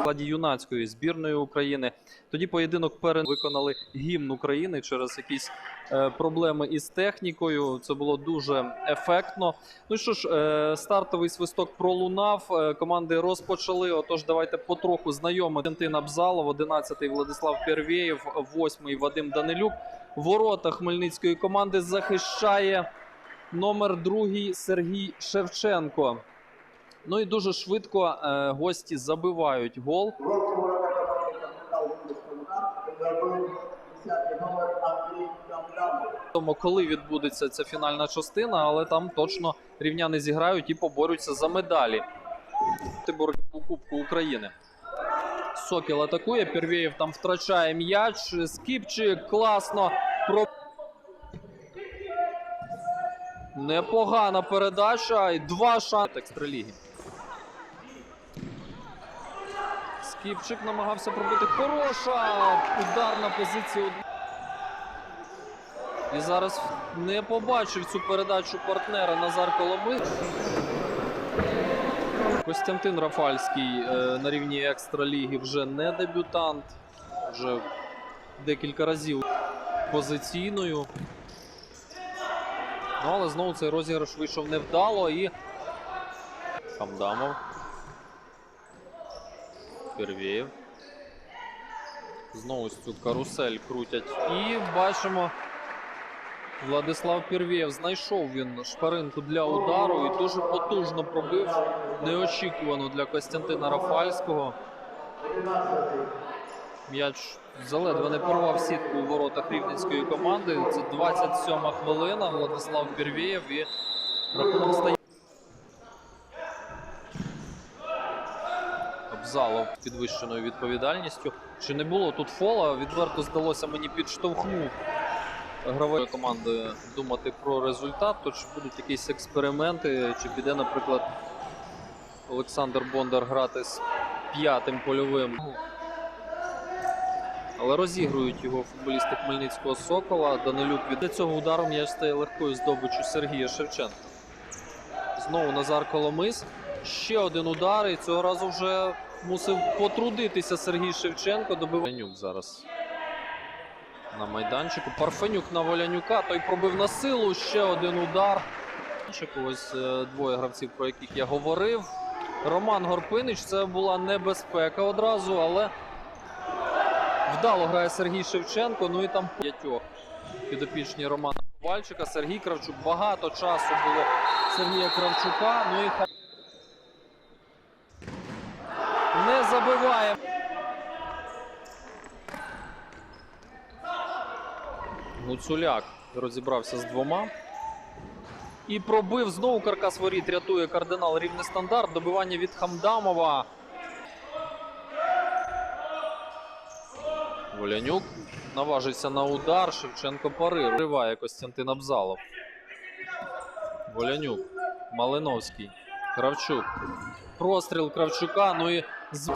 складі юнацької збірної України. Тоді поєдинок перед виконали гімн України через якісь е, проблеми із технікою. Це було дуже ефектно. Ну що ж, е, стартовий свисток пролунав. е, команди розпочали. Отож, давайте потроху знайомити. Валентин Абзалов, 11-й Владислав Первєєв, 8-й Вадим Данилюк. Ворота хмельницької команди захищає номер другий Сергій Шевченко. Ну і дуже швидко е, гості забивають гол. Жовтий воротар команди капітал Вінницького удар. Забив 10 номер Андрій Дамдамов. Тому коли відбудеться ця фінальна частина, але там точно рівняни зіграють і поборються за медалі. Боротьбу Кубку України. Сокіл атакує. Первєєв там втрачає м'яч. Скіпчик класно. Про... Непогана передача. І два шанси екстраліги. Скіпчик намагався пробити. Хороша ударна позиція. І зараз не побачив цю передачу партнера Назар Коломис. Костянтин Рафальський е, на рівні екстраліги вже не дебютант, вже декілька разів позиційною. Ну, але знову цей розіграш вийшов невдало і Хамдамов. Первєєв. Знову цю карусель крутять. І бачимо. Владислав Первєєв знайшов він шпаринку для удару і дуже потужно пробив. Неочікувано для Костянтина Рафальського. 11 М'яч заледве не порвав сітку у воротах рівненської команди. Це 27-ма хвилина. Владислав Первєєв і рахунок стає. Обзалов підвищеною відповідальністю. Чи не було тут фола? Відверто здалося мені підштовхнув гравої команди думати про результат, то чи будуть якісь експерименти, чи піде, наприклад, Олександр Бондар грати з п'ятим польовим. Але розігрують його футболісти Хмельницького Сокола. Данилюк від цього удару м'яч стає легкою здобиччю Сергія Шевченка. Знову Назар Коломис. Ще один удар, і цього разу вже мусив потрудитися Сергій Шевченко. Добив зараз на майданчику. Парфенюк на Волянюка. Той пробив на силу. Ще один удар. Ось е, двоє гравців, про яких я говорив. Роман Горпинич. Це була небезпека одразу, але вдало грає Сергій Шевченко. Ну і там п'ятьох підопічні Романа Ковальчика. Сергій Кравчук. Багато часу було Сергія Кравчука. Ну і не забиває. Гуцуляк розібрався з двома. І пробив знову каркас воріт. Рятує кардинал рівний стандарт. Добивання від Хамдамова. Волянюк наважиться на удар. Шевченко парирує. Риває Костянтин Абзалов. Волянюк. Малиновський. Кравчук. Простріл Кравчука. Ну і з...